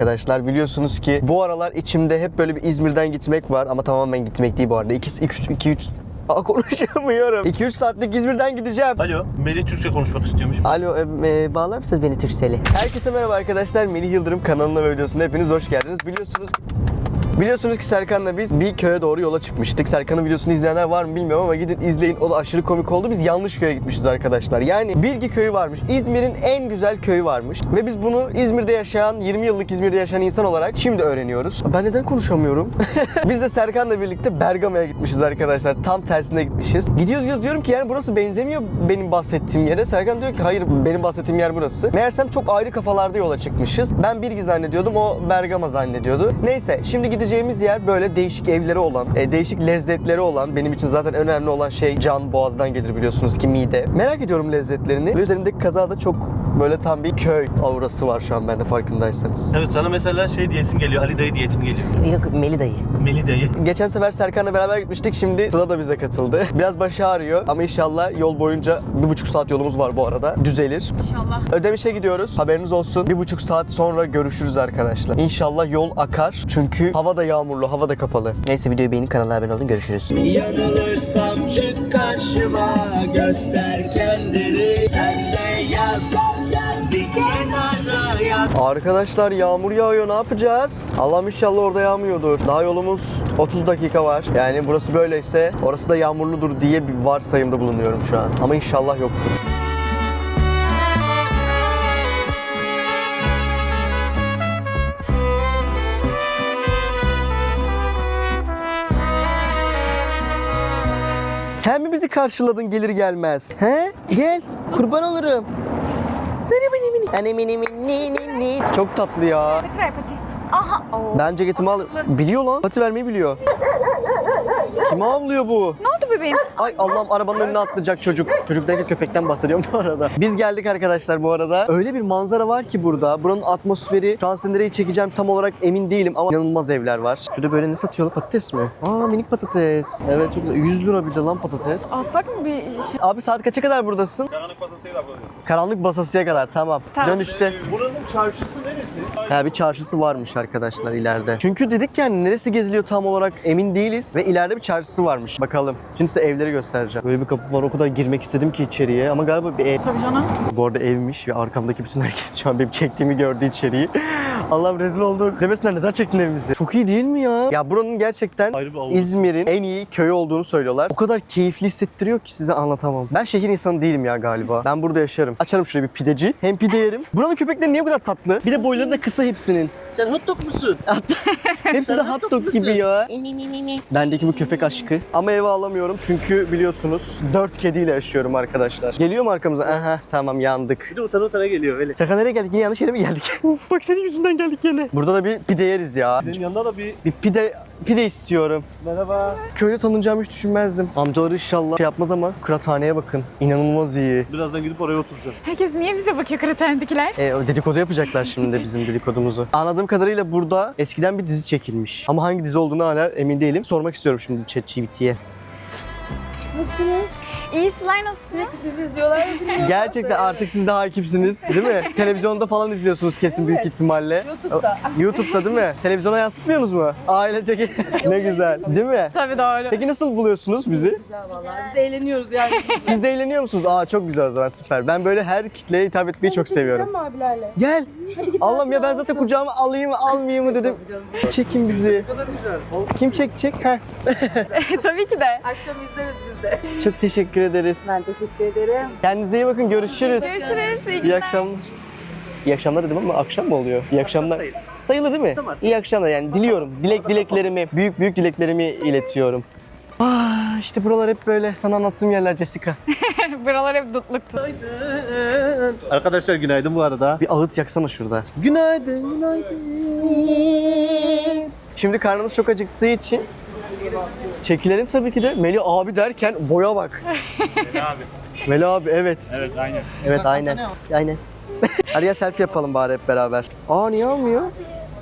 Arkadaşlar biliyorsunuz ki bu aralar içimde hep böyle bir İzmir'den gitmek var ama tamamen gitmek değil bu arada. 2 2 2 3 Aa konuşamıyorum. 2-3 saatlik İzmir'den gideceğim. Alo, Melih Türkçe konuşmak istiyormuş. Alo, e, e, bağlar mısınız beni Türkcell'e? Herkese merhaba arkadaşlar. Melih Yıldırım kanalına ve videosuna hepiniz hoş geldiniz. Biliyorsunuz Biliyorsunuz ki Serkan'la biz bir köye doğru yola çıkmıştık. Serkan'ın videosunu izleyenler var mı bilmiyorum ama gidin izleyin. O da aşırı komik oldu. Biz yanlış köye gitmişiz arkadaşlar. Yani Bilgi köyü varmış. İzmir'in en güzel köyü varmış. Ve biz bunu İzmir'de yaşayan, 20 yıllık İzmir'de yaşayan insan olarak şimdi öğreniyoruz. Ben neden konuşamıyorum? biz de Serkan'la birlikte Bergama'ya gitmişiz arkadaşlar. Tam tersine gitmişiz. Gidiyoruz gidiyoruz diyorum ki yani burası benzemiyor benim bahsettiğim yere. Serkan diyor ki hayır benim bahsettiğim yer burası. Meğersem çok ayrı kafalarda yola çıkmışız. Ben Bilgi zannediyordum, o Bergama zannediyordu. Neyse şimdi gideceğimiz yer böyle değişik evleri olan, e, değişik lezzetleri olan, benim için zaten önemli olan şey can boğazdan gelir biliyorsunuz ki mide. Merak ediyorum lezzetlerini. Ve üzerimdeki kazada çok böyle tam bir köy aurası var şu an bende farkındaysanız. Evet sana mesela şey diyesim geliyor, Ali dayı diyesim geliyor. Yok Meli dayı. Melih dayı. Geçen sefer Serkan'la beraber gitmiştik. Şimdi Sıla da bize katıldı. Biraz başı ağrıyor ama inşallah yol boyunca bir buçuk saat yolumuz var bu arada. Düzelir. İnşallah. Ödemiş'e gidiyoruz. Haberiniz olsun. Bir buçuk saat sonra görüşürüz arkadaşlar. İnşallah yol akar. Çünkü hava da yağmurlu, hava da kapalı. Neyse videoyu beğenip kanala abone olun. Görüşürüz. Yanılırsam çık karşıma göster kendini Sen de yaz yaz bir kenara yaz Arkadaşlar yağmur yağıyor. Ne yapacağız? Allah'ım inşallah orada yağmıyordur. Daha yolumuz 30 dakika var. Yani burası böyleyse orası da yağmurludur diye bir varsayımda bulunuyorum şu an. Ama inşallah yoktur. Sen mi bizi karşıladın gelir gelmez? He? Gel. Kurban olurum. Çok tatlı ya. Pati ver pati. Aha. Oo. Ben ceketimi al. Biliyor lan. Pati vermeyi biliyor. Kime avlıyor bu? Ne oldu bebeğim? Ay Allah'ım arabanın önüne atlayacak çocuk. Çocuk derken köpekten bahsediyorum bu arada. Biz geldik arkadaşlar bu arada. Öyle bir manzara var ki burada. Buranın atmosferi. Şu an sizi nereye çekeceğim tam olarak emin değilim ama inanılmaz evler var. Şurada böyle ne satıyorlar? Patates mi? Aa minik patates. Evet çok güzel. 100 lira bir de lan patates. Alsak mı bir şey? Abi saat kaça kadar buradasın? Karanlık basasıyla böyle. Karanlık basasıya kadar tamam. Tamam. Dönüşte. Buranın çarşısı neresi? Ha bir çarşısı varmış arkadaşlar ileride. Çünkü dedik yani neresi geziliyor tam olarak emin değiliz ve ileride bir çarşısı varmış. Bakalım. Şimdi size evleri göstereceğim. Böyle bir kapı var o kadar girmek istedim ki içeriye ama galiba bir ev. Tabii canım. Bu arada evmiş ve arkamdaki bütün herkes şu an benim çektiğimi gördü içeriği. Allah'ım rezil olduk. Demesinler neden çektin evimizi? Çok iyi değil mi ya? Ya buranın gerçekten. İzmir'in en iyi köyü olduğunu söylüyorlar. O kadar keyifli hissettiriyor ki size anlatamam. Ben şehir insanı değilim ya galiba. Ben burada yaşarım. Açarım şuraya bir pideci. Hem pide yerim. Buranın köpekleri niye bu kadar tatlı? Bir de boyları da kısa hepsinin. Sen hot dog musun? Hepsi de hot dog gibi ya. Bendeki bu köpek aşkı. Ama eve alamıyorum çünkü biliyorsunuz dört kediyle yaşıyorum arkadaşlar. Geliyor mu arkamıza? Aha tamam yandık. Bir de utana utana geliyor öyle. Şaka nereye geldik? Yine yanlış yere mi geldik? Uf, bak senin yüzünden geldik yine. Burada da bir pide yeriz ya. Senin yanında da bir Bir pide pide istiyorum. merhaba. Köyde tanınacağımı hiç düşünmezdim. Amcaları inşallah şey yapmaz ama kıraathaneye bakın. İnanılmaz iyi. Birazdan gidip oraya oturacağız. Herkes niye bize bakıyor kıraathanedekiler? E, dedikodu yapacaklar şimdi de bizim dedikodumuzu. Anladığım kadarıyla burada eskiden bir dizi çekilmiş. Ama hangi dizi olduğunu hala emin değilim. Sormak istiyorum şimdi ChatGPT'ye. İyi sizler nasılsınız? Siz izliyorlar mı bilmiyorum. Gerçekten artık siz de hakimsiniz değil mi? Televizyonda falan izliyorsunuz kesin büyük ihtimalle. YouTube'da. YouTube'da değil mi? Televizyona yansıtmıyorsunuz mu? Ailecek ne güzel değil mi? Tabii doğru. Peki nasıl buluyorsunuz bizi? Güzel vallahi. Biz eğleniyoruz yani. Siz de eğleniyor musunuz? Aa çok güzel o zaman süper. Ben böyle her kitleye hitap etmeyi çok seviyorum. mi abilerle? Gel. Allah'ım ya ben zaten kucağıma alayım almayayım mı dedim. Çekin bizi. Kim çekecek? Heh. Tabii ki de. Akşam izleriz biz de. Çok teşekkür ederiz. Ben teşekkür ederim. Kendinize iyi bakın. Görüşürüz. Görüşürüz. İyi İyi akşamlar. İyi akşamlar dedim ama akşam mı oluyor? İyi akşamlar. Sayılır değil mi? İyi akşamlar yani diliyorum. Dilek dileklerimi, büyük büyük dileklerimi iletiyorum. Ah işte buralar hep böyle sana anlattığım yerler Jessica. Buralar hep dutluktu. Arkadaşlar günaydın bu arada. Bir ağıt yaksana şurada. Günaydın, günaydın. Şimdi karnımız çok acıktığı için çekilelim tabii ki de. Melih abi derken boya bak. Melih abi. Melih abi evet. Evet aynen. Evet aynen. Aynen. Hadi ya selfie yapalım bari hep beraber. Aa niye almıyor?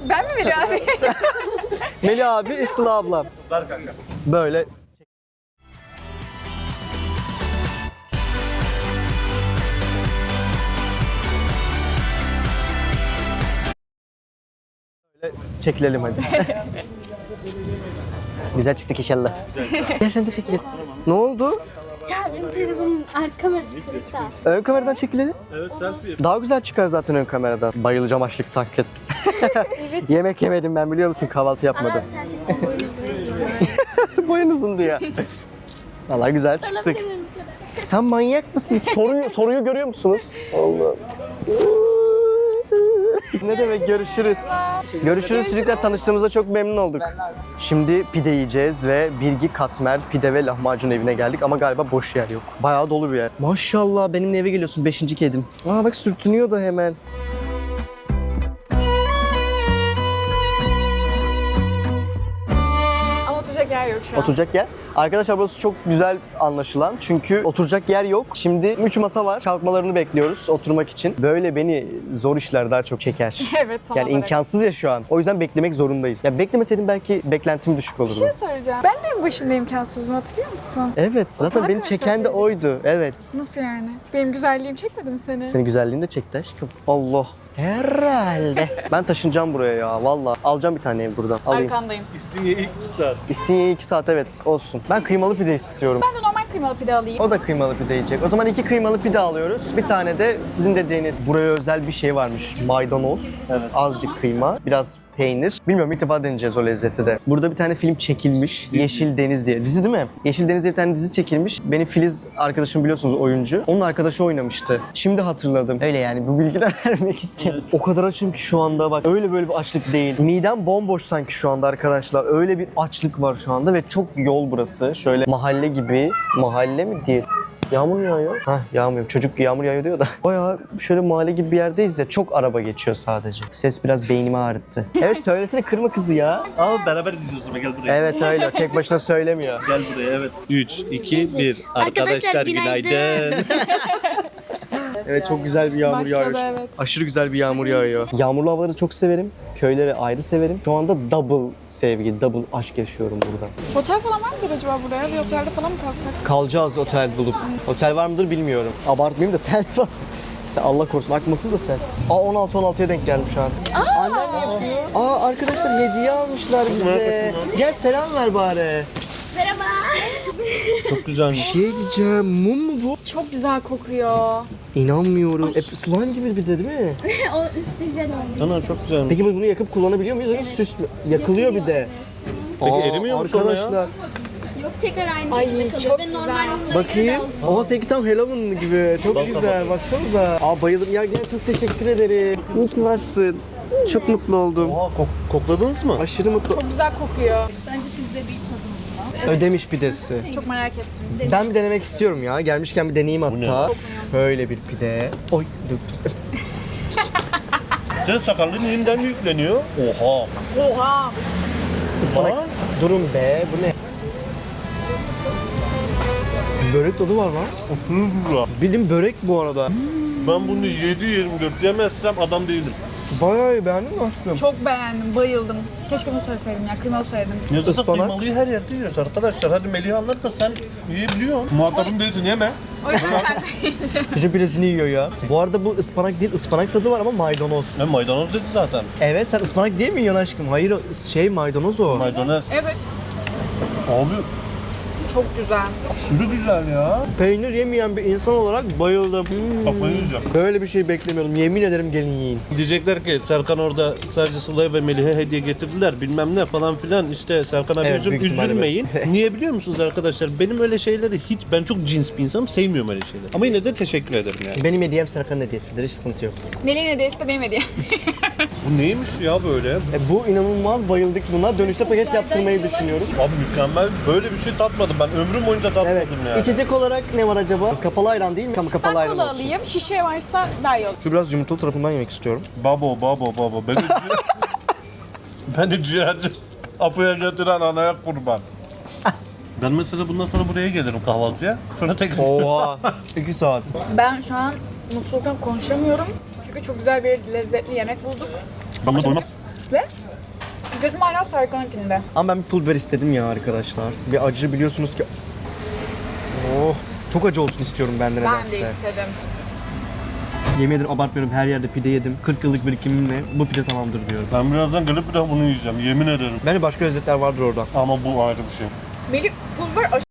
Ben mi Melih abi? Melih abi, Sıla ablam. Böyle Çekilelim hadi. Güzel çıktık inşallah. Gel sen de çekilelim. Ne oldu? Ya benim telefonum arka kamerası kırık da. Ön kameradan çekilelim. Evet selfie. Daha güzel çıkar zaten ön kameradan. Bayılacağım açlıktan kız. Yemek yemedim ben biliyor musun? Kahvaltı yapmadım. abi sen çeksen boyun Boyun uzundu ya. Valla güzel çıktık. Sen manyak mısın? Soruyu, soruyu görüyor musunuz? Allah. Ne demek görüşürüz. Görüşürüz çocuklar tanıştığımızda çok memnun olduk. Şimdi pide yiyeceğiz ve Bilgi Katmer pide ve lahmacun evine geldik ama galiba boş yer yok. Bayağı dolu bir yer. Maşallah benimle eve geliyorsun 5. kedim. Aa bak sürtünüyor da hemen. Şu an. Oturacak yer. Arkadaşlar burası çok güzel anlaşılan. Çünkü oturacak yer yok. Şimdi 3 masa var. Kalkmalarını bekliyoruz oturmak için. Böyle beni zor işler daha çok çeker. evet tam Yani olarak. imkansız ya şu an. O yüzden beklemek zorundayız. Ya beklemeseydim belki beklentim düşük olurdu. Bir şey soracağım. Ben de en başında imkansızdım hatırlıyor musun? Evet, zaten beni çeken de söyledim. oydu. Evet. Nasıl yani? Benim güzelliğim çekmedi mi seni? Senin güzelliğin de çekti aşkım. Allah. Herhalde. ben taşınacağım buraya ya valla. Alacağım bir tane ev buradan. Alayım. Arkandayım. İstinye ilk 2 saat. İstinye 2 saat evet olsun. Ben kıymalı pide istiyorum. Ben de normal kıymalı pide alayım. O da kıymalı pide yiyecek. O zaman iki kıymalı pide alıyoruz. Bir tane de sizin dediğiniz buraya özel bir şey varmış. Maydanoz, azıcık kıyma, biraz peynir. Bilmiyorum ilk defa deneyeceğiz o lezzeti de. Burada bir tane film çekilmiş. Yeşil Deniz diye. Dizi değil mi? Yeşil Deniz diye bir tane dizi çekilmiş. Benim Filiz arkadaşım biliyorsunuz oyuncu. Onun arkadaşı oynamıştı. Şimdi hatırladım. Öyle yani bu bilgi de vermek istedim. O kadar açım ki şu anda bak. Öyle böyle bir açlık değil. Midem bomboş sanki şu anda arkadaşlar. Öyle bir açlık var şu anda ve çok yol burası. Şöyle mahalle gibi. Mahalle mi diye Yağmur mu yağıyor? Hah yağmıyor. Çocuk yağmur yağıyor diyor da. Bayağı şöyle mahalle gibi bir yerdeyiz ya. Çok araba geçiyor sadece. Ses biraz beynimi ağrıttı. Evet söylesene kırma kızı ya. Ama beraber diziyoruz ama gel buraya. Evet öyle. Tek başına söylemiyor. Gel buraya evet. 3, 2, 1. Arkadaşlar, Arkadaşlar, günaydın. günaydın. Evet çok güzel bir yağmur Başladı, yağıyor. evet. Aşırı güzel bir yağmur yağıyor. Yağmurlu havaları çok severim. Köyleri ayrı severim. Şu anda double sevgi, double aşk yaşıyorum burada. Otel falan var mıdır acaba buraya? Bir otelde falan mı kalsak? Kalacağız otel bulup. Otel var mıdır bilmiyorum. Abartmayayım da sen Sen Allah korusun akmasın da sen. Aa 16 16'ya denk geldim şu an. Annem yapıyor. Aa arkadaşlar hediye almışlar bize. Gel selam ver bari. Merhaba. Çok güzelmiş. Bir şey diyeceğim. Mum mu bu? Çok güzel kokuyor. İnanmıyorum. E, slime gibi bir de değil mi? o üstü güzel oldu. Ana çok güzelmiş. Peki biz bunu yakıp kullanabiliyor muyuz? Yoksa süs mü? Yakılıyor bir de. Peki Aa, erimiyor mu sonra ya? Arkadaşlar Yok tekrar aynı Ay, şekilde kalıyor. çok Ve güzel. normal mumların bakayım. olsun. Oha seninki tam Halloween gibi. Çok güzel. Baksanıza. Aa bayıldım. Ya gel çok teşekkür ederim. İyi ki varsın. Çok mutlu oldum. Oha kok- kokladınız mı? Aşırı mutlu. Çok güzel kokuyor. Bence siz de bir. Ödemiş pidesi. Çok merak ettim. Ben bir denemek istiyorum ya. Gelmişken bir deneyeyim hatta. Böyle bir pide. Oy döktüm. Senin sakalların yeniden yükleniyor. Oha. Oha. Ispanak. Aa. Durun be. Bu ne? Börek tadı var lan. Bildiğin börek bu arada. Ben bunu 7-24 yemezsem adam değilim. Bayağı iyi beğendin mi aşkım? Çok beğendim, bayıldım. Keşke bunu söyleseydim ya, kıymalı söyledim. Ya zaten Ispanak. kıymalıyı her yerde yiyoruz arkadaşlar. Hadi Melih'i anlatma sen yiyebiliyorsun. Muhatabım değilsin yeme. O yüzden sen Çocuğun pidesini yiyor ya. Bu arada bu ıspanak değil, ıspanak tadı var ama maydanoz. Ne maydanoz dedi zaten. Evet sen ıspanak değil mi yiyorsun aşkım? Hayır o şey maydanoz o. Maydanoz. Evet, Abi çok güzel. aşırı güzel ya. Peynir yemeyen bir insan olarak bayıldım. Kafayı yiyeceğim. Böyle bir şey beklemiyordum. Yemin ederim gelin yiyin. Diyecekler ki Serkan orada sadece Sıla'ya ve Melih'e hediye getirdiler bilmem ne falan filan işte Serkan abi Evet, üzül- üzülmeyin. Niye biliyor musunuz arkadaşlar? Benim öyle şeyleri hiç ben çok cins bir insanım sevmiyorum öyle şeyleri. Ama yine de teşekkür ederim yani. Benim hediyem Serkan'ın hediyesidir. Hiç sıkıntı yok. Melih'in hediyesi de benim hediyem. Bu neymiş ya böyle? E, bu inanılmaz bayıldık buna. Dönüşte paket yaptırmayı düşünüyoruz. Abi mükemmel böyle bir şey tatmadım ben ömrüm boyunca tatmadım Evet. yani. İçecek olarak ne var acaba? Kapalı ayran değil mi? Ama kapalı Ben ayran kola olsun. alayım, şişe varsa daha iyi olur. Şu biraz yumurtalı tarafından yemek istiyorum. Babo babo babo beni beni ciğerci Apo'ya götüren anaya kurban. Ben mesela bundan sonra buraya gelirim kahvaltıya. Sonra tekrar Oha. 2 saat. Ben şu an mutluluktan konuşamıyorum. Çünkü çok güzel bir lezzetli yemek bulduk. ben de doymam. Ve gözüm hala Serkan'ınkinde. Ama ben bir pul biber istedim ya arkadaşlar. Bir acı biliyorsunuz ki... Oh. Çok acı olsun istiyorum ben de Ben nedense. de istedim. Yemin ederim abartmıyorum her yerde pide yedim. 40 yıllık birikimimle bu pide tamamdır diyorum. Ben birazdan gidip bir de bunu yiyeceğim yemin ederim. Bence başka lezzetler vardır orada. Ama bu ayrı bir şey. Melih pul biber